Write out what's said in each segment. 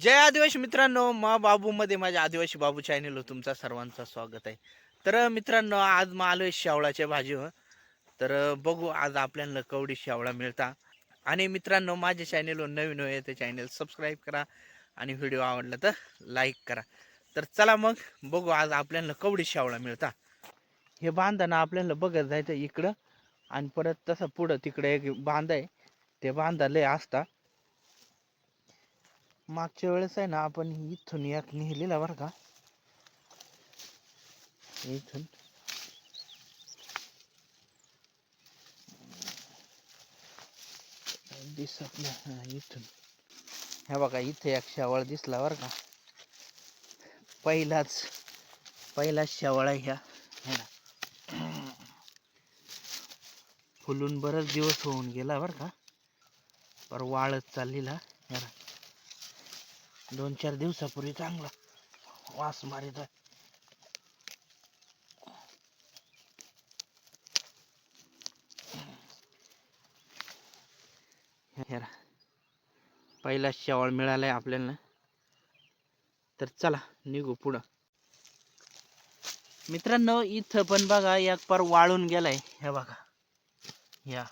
जय आदिवासी मित्रांनो मा बाबूमध्ये माझ्या आदिवासी बाबू चॅनेलवर तुमचा सर्वांचं स्वागत आहे. तर मित्रांनो आज मग आलोय शेवळाच्या भाजीवर. तर बघू आज आपल्याला कवडी शेवळा मिळता. आणि मित्रांनो माझ्या चॅनेलवर नवीन होय ते चॅनेल सबस्क्राईब करा आणि व्हिडिओ आवडला तर लाईक करा. तर चला मग बघू आज आपल्याला कवडी शेवळा मिळता. हे बांधताना आपल्याला बघत जायचं इकडं आणि परत तसं पुढं तिकडे एक बांध आहे. ते बांधा लय असता. मागच्या वेळेस आहे ना आपण इथून एक नेलेला बरं का. इथून. दिसत नाही. इथून. हे बघा इथे एक शेवाळ दिसला बरं का. पहिलाच पहिलाच शेवाळा ह्या. ना. फुलून बरेच दिवस होऊन गेला बरं का. पर वाळत चाललेला. हे ना. दोन चार दिवसापूर्वी चांगला वास मारित आहे. पहिला शेवाळ मिळालाय आपल्याला. तर चला निघू पुढं. मित्रांनो इथं पण बघा एक पार वाळून गेलाय. हे बघा. या.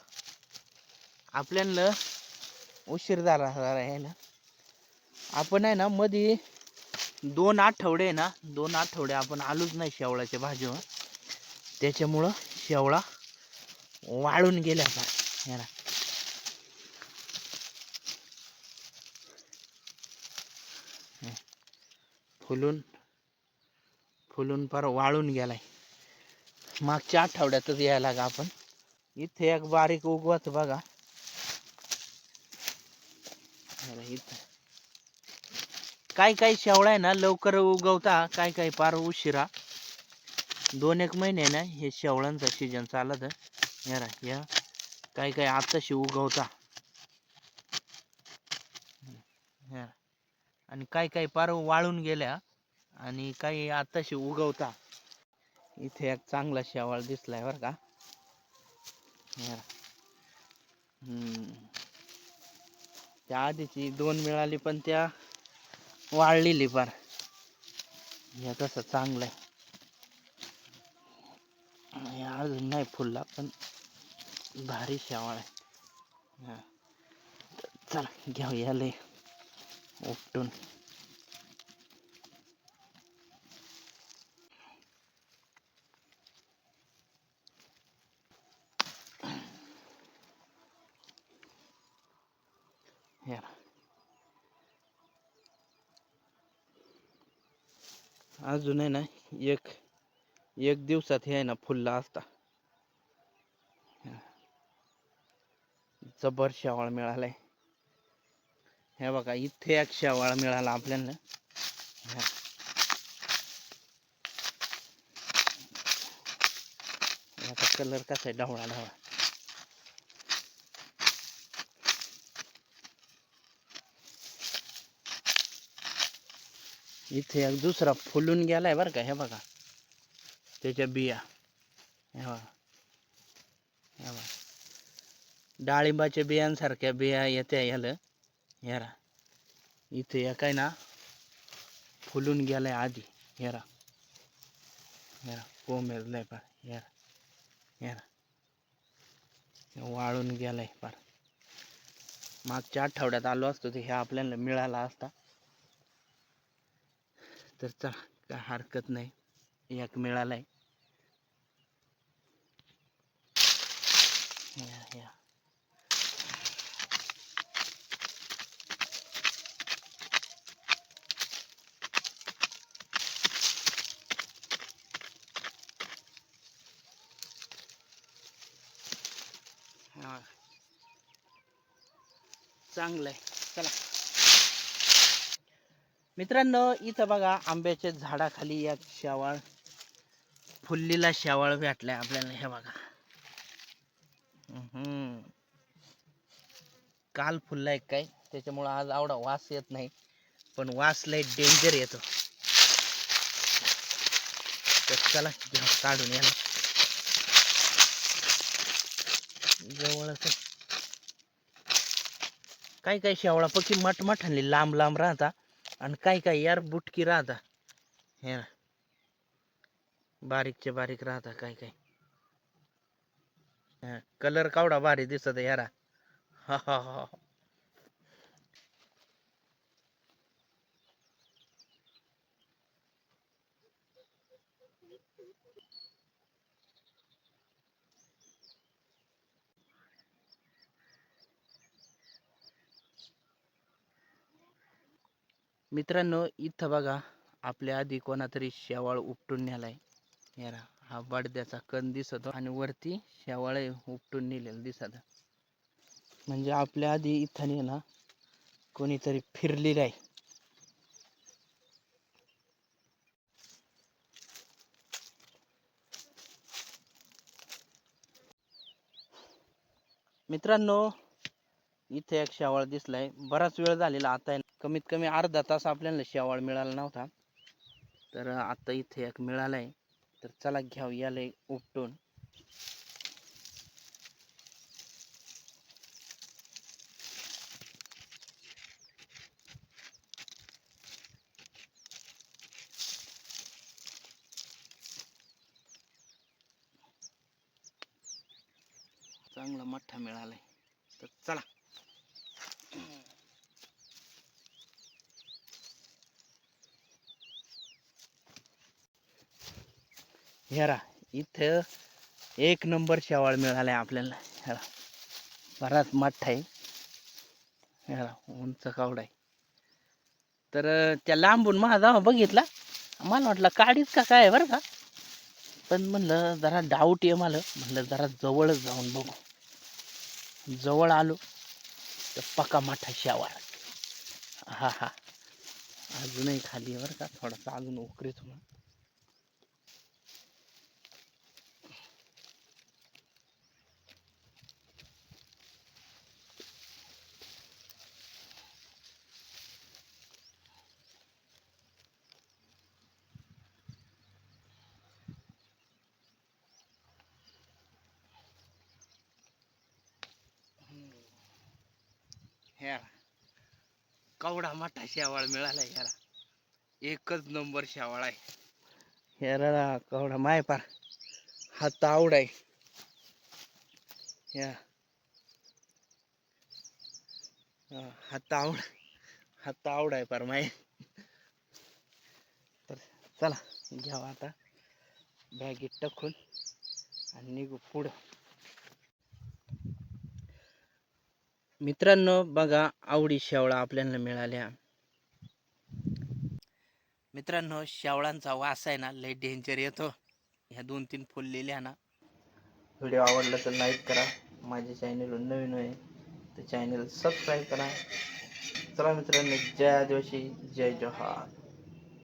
आपल्याला उशीर झाला यायला. आपण आहे ना मध्ये दोन आठवडे आहे ना दोन आठवडे आपण आलोच नाही शेवळाच्या भाजीवर. त्याच्यामुळं शेवळा वाळून गेल्या फार याला ना. फुलून फुलून फार वाळून गेलाय. मागच्या आठवड्यातच यायला का आपण. इथे एक बारीक उगवत बघा. अरे इथं. काय काय शेवळा आहे ना लवकर उगवता काय काय फार उशिरा. दोन एक महिने ना हे शेवळ्यांचा सीजन चालत आहे. या. रा काय काय आत्ताशी उगवता आणि काय काय पार वाळून गेल्या आणि काही आत्ताशी उगवता. इथे एक चांगला शेवाळ दिसलाय बर का. त्या आधीची दोन मिळाली पण त्या वाळलेली पार हे तसं चांगलं आहे अजून नाही फुलला पण भारी शेवाळ आहे हा. चला घेऊया लय उपटून Yeah. अजून आहे ना एक एक दिवसात हे आहे ना फुलला असता. जबर शेवाळ मिळालाय. हे बघा इथे एक शेवाळ मिळाला आपल्याला. याचा कलर कसा आहे? ढवळा ढवळा इथे एक दुसरा फुलून गेलाय बरं का, हे बघा. त्याच्या बिया. हे बघा. हे बघा. डाळिंबाच्या बियांसारख्या बिया येत्या याला हेरा इथे एक आहे ना, फुलून गेलाय आधी. हेरा हेरा कोमेरलाय पार हेरा हेरा हे वाळून गेलाय पार मागच्या आठवड्यात आलो असतो ते, हे आपल्याला मिळाला असता. तर चला काय हरकत नाही. एक मिळालाय. या या. चांगलं आहे चला. मित्रांनो इथं बघा आंब्याच्या झाडाखाली एक शेवाळ फुल्लीला शेवाळ भेटलाय आपल्याला. हे बघा. हम्म. काल फुललाय काय? त्याच्यामुळं आज आवडा वास येत नाही पण वास लय डेंजर येतो. तर चला काढून याला. जवळच काय काही काही शेवळा? पक्षी मठ लांब लांब राहता. आणि काय काय यार बुटकी राहता. हे ना. बारीकचे बारीक राहता काय काय. कलर कावडा भारी दिसत आहे यारा हा हा हा. मित्रांनो इथं बघा आपल्या आधी कोणातरी शेवाळ उपटून नेलाय. यारा हा बडद्याचा कण दिसतो आणि वरती शेवाळ उपटून नेलेलं दिसत. म्हणजे आपल्या आधी इथं नेला ना कोणीतरी फिरलेलं आहे. मित्रांनो इथे एक शेवाळ दिसलाय. बराच वेळ झालेला आता आहे. कमीत कमी अर्धा तास आपल्याला शेवाळ मिळाला नव्हता. तर आता इथे एक मिळालाय. तर चला घ्याव याला एक उपटून. चांगला मठ्ठा मिळालाय. तर चला. हेरा इथं एक नंबर शेवाळ मिळालाय आपल्याला. हेरा बराच मठ्ठा आहे. हेरा उंच कावडा आहे. तर त्या लांबून माझा बघितला. मला वाटलं काडीच का काय बरं का? पण म्हणलं जरा डाऊट आहे मला. म्हणलं जरा जवळच जाऊन बघू. जवळ आलो तर पका माठा शेवाळ हा हा. अजूनही खाली आहे बरं का? थोडासा अजून उकरीत होणार. ह्या कवडा मोठा शेवाळ मिळाला ह्याला एकच नंबर शेवाळ आहे. ह्याला कवडा माय पार. हा तावड आहे. ह्या. हा, हा तावड. हा तावड आहे पार माय. तर चला घ्यावा आता. बॅगेत टाकून आणि निघू पुढं. मित्रांनो बघा आवडी शेवळा आपल्याला मिळाल्या. मित्रांनो शेवळांचा वास आहे ना लय डेंजर येतो. ह्या दोन तीन फुललेल्या ना. व्हिडिओ आवडला तर लाईक करा. माझ्या चॅनल नवीन आहे तर चॅनल सबस्क्राईब करा. चला मित्रांनो जय आदिवासी जय जोहार.